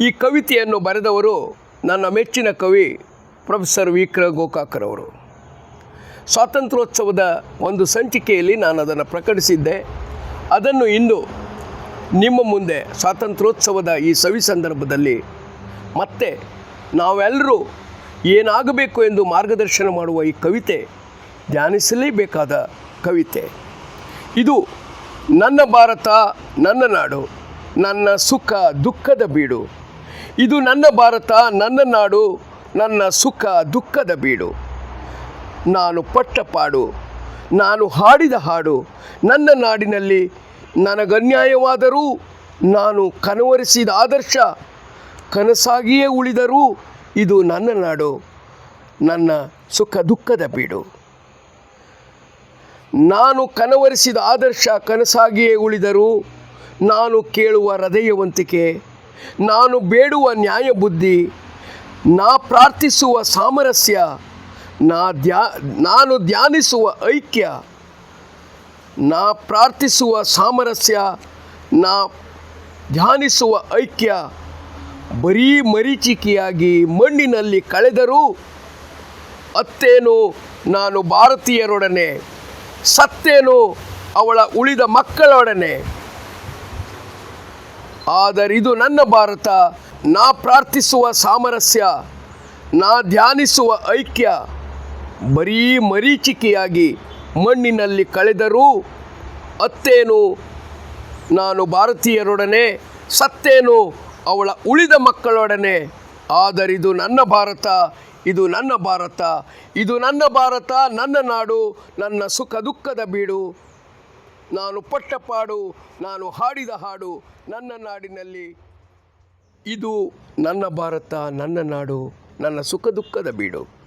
ಈ ಕವಿತೆಯನ್ನು ಬರೆದವರು ನನ್ನ ಮೆಚ್ಚಿನ ಕವಿ ಪ್ರೊಫೆಸರ್ ವಿಕ್ರ ಗೋಕಾಕರವರು ಸ್ವಾತಂತ್ರ್ಯೋತ್ಸವದ ಒಂದು ಸಂಚಿಕೆಯಲ್ಲಿ ನಾನು ಅದನ್ನು ಪ್ರಕಟಿಸಿದ್ದೆ. ಅದನ್ನು ಇಂದು ನಿಮ್ಮ ಮುಂದೆ ಸ್ವಾತಂತ್ರ್ಯೋತ್ಸವದ ಈ ಸವಿ ಸಂದರ್ಭದಲ್ಲಿ ಮತ್ತೆ ನಾವೆಲ್ಲರೂ ಏನಾಗಬೇಕು ಎಂದು ಮಾರ್ಗದರ್ಶನ ಮಾಡುವ ಈ ಕವಿತೆ ಧ್ಯಾನಿಸಲೇಬೇಕಾದ ಕವಿತೆ. ಇದು ನನ್ನ ಭಾರತ, ನನ್ನ ನಾಡು, ನನ್ನ ಸುಖ, ದುಃಖದ ಬೀಡು. ಇದು ನನ್ನ ಭಾರತ, ನನ್ನ ನಾಡು, ನನ್ನ ಸುಖ, ದುಃಖದ ಬೀಡು. ನಾನು ಪಟ್ಟ ಪಾಡು, ನಾನು ಹಾಡಿದ ಹಾಡು, ನನ್ನ ನಾಡಿನಲ್ಲಿ ನನಗನ್ಯಾಯವಾದರೂ ನಾನು ಕನವರಿಸಿದ ಆದರ್ಶ, ಕನಸಾಗಿಯೇ ಉಳಿದರೂ ಇದು ನನ್ನ ನಾಡು, ನನ್ನ ಸುಖ, ದುಃಖದ ಬೀಡು. ನಾನು ಕನವರಿಸಿದ ಆದರ್ಶ, ಕನಸಾಗಿಯೇ ಉಳಿದರೂ ನಾನು ಕೇಳುವ ಹೃದಯವಂತಿಕೆ ನಾನು ಬೇಡುವ ನ್ಯಾಯ ಬುದ್ಧಿ, ನಾ ಪ್ರಾರ್ಥಿಸುವ ಸಾಮರಸ್ಯ, ನಾ ಧ್ಯಾ ನಾನು ಧ್ಯಾನಿಸುವ ಐಕ್ಯ, ನಾ ಪ್ರಾರ್ಥಿಸುವ ಸಾಮರಸ್ಯ, ನಾ ಧ್ಯಾನಿಸುವ ಐಕ್ಯ, ಬರೀ ಮರೀಚಿಕೆಯಾಗಿ ಮಣ್ಣಿನಲ್ಲಿ ಕಳೆದರೂ ಅತ್ತೇನು ನಾನು ಭಾರತೀಯರೊಡನೆ, ಸತ್ತೇನು ಅವಳ ಉಳಿದ ಮಕ್ಕಳೊಡನೆ. ಆದರಿದು ನನ್ನ ಭಾರತ. ನಾ ಪ್ರಾರ್ಥಿಸುವ ಸಾಮರಸ್ಯ, ನಾ ಧ್ಯಾನಿಸುವ ಐಕ್ಯ, ಬರೀ ಮರೀಚಿಕೆಯಾಗಿ ಮಣ್ಣಿನಲ್ಲಿ ಕಳೆದರೂ ಅತ್ತೇನು? ನಾನು ಭಾರತೀಯರೊಡನೆ, ಸತ್ತೇನು? ಅವಳ ಉಳಿದ ಮಕ್ಕಳೊಡನೆ. ಆದರಿದು ನನ್ನ ಭಾರತ, ಇದು ನನ್ನ ಭಾರತ, ಇದು ನನ್ನ ಭಾರತ, ನನ್ನ ನಾಡು, ನನ್ನ ಸುಖ ದುಃಖದ ಬೀಡು. ನಾನು ಪಟ್ಟ ಪಾಡು, ನಾನು ಹಾಡಿದ ಹಾಡು, ನನ್ನ ನಾಡಿನಲ್ಲಿ ಇದು ನನ್ನ ಭಾರತ, ನನ್ನ ನಾಡು, ನನ್ನ ಸುಖ ದುಃಖದ ಬೀಡು.